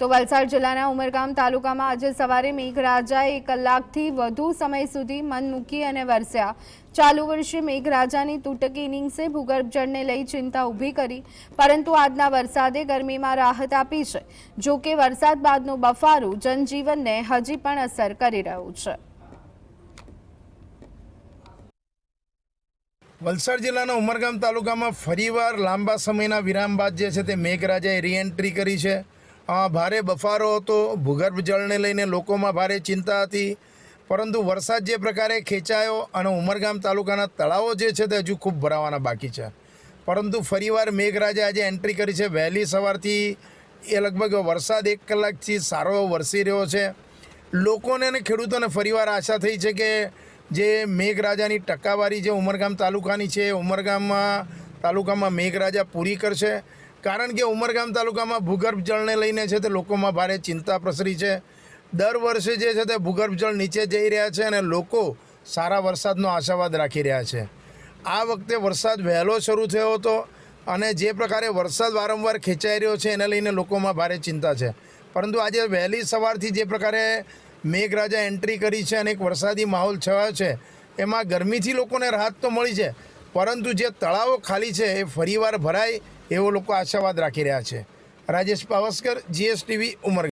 તો વલસાડ જિલ્લાના ઉમરગામ તાલુકામાં આજે સવારે મેઘરાજાએ કલાકથી વધુ સમય સુધી મન મૂકી અને વરસ્યા. ચાલુ વર્ષે મેઘરાજાની તૂટકી ઇનિંગ્સે ભૂગર્ભ જળને લઈ ચિંતા ઊભી કરી, પરંતુ આજના વરસાદે ગરમીમાં રાહત આપી છે. જો કે વરસાદ બાદનું બફારું જનજીવનને હજી પણ અસર કરી રહ્યું છે. વલસાડ જિલ્લાના ઉમરગામ તાલુકામાં ફરીવાર લાંબા સમયના વિરામ બાદ જે છે તે મેઘરાજાએ રીએન્ટ્રી કરી છે. ભારે બફારો હતો. ભૂગર્ભ જળને લઈને લોકોમાં ભારે ચિંતા હતી. પરંતુ વરસાદ જે પ્રકારે ખેંચાયો અને ઉમરગામ તાલુકાના તળાવો જે છે તે હજુ ખૂબ ભરાવાના બાકી છે. પરંતુ ફરીવાર મેઘરાજા આજે એન્ટ્રી કરી છે. વહેલી સવારથી એ લગભગ વરસાદ એક કલાકથી સારો એવો વરસી રહ્યો છે. લોકોને અને ખેડૂતોને ફરીવાર આશા થઈ છે કે જે મેઘરાજાની ટકાવારી જે ઉમરગામ તાલુકાની છે, ઉમરગામમાં તાલુકામાં મેઘરાજા પૂરી કરશે. કારણ કે ઉમરગામ તાલુકામાં ભૂગર્ભ જળને લઈને છે તે લોકોમાં ભારે ચિંતા પ્રસરી છે. દર વર્ષે જે છે તે ભૂગર્ભ જળ નીચે જઈ રહ્યા છે અને લોકો સારા વરસાદનો આશાવાદ રાખી રહ્યા છે. આ વખતે વરસાદ વહેલો શરૂ થયો હતો અને જે પ્રકારે વરસાદ વારંવાર ખેંચાઈ રહ્યો છે એને લઈને લોકોમાં ભારે ચિંતા છે. પરંતુ આજે વહેલી સવારથી જે પ્રકારે મેઘરાજા એન્ટ્રી કરી છે અને એક વરસાદી માહોલ છવાયો છે, એમાં ગરમીથી લોકોને રાહત તો મળી છે પરંતુ જે તળાવો ખાલી છે, એ ફરીવાર ભરાય એવો લોકો આશાવાદ રાખી રહ્યા છે. રાજેશ પાવસ્કર જીએસટીવી ઉમર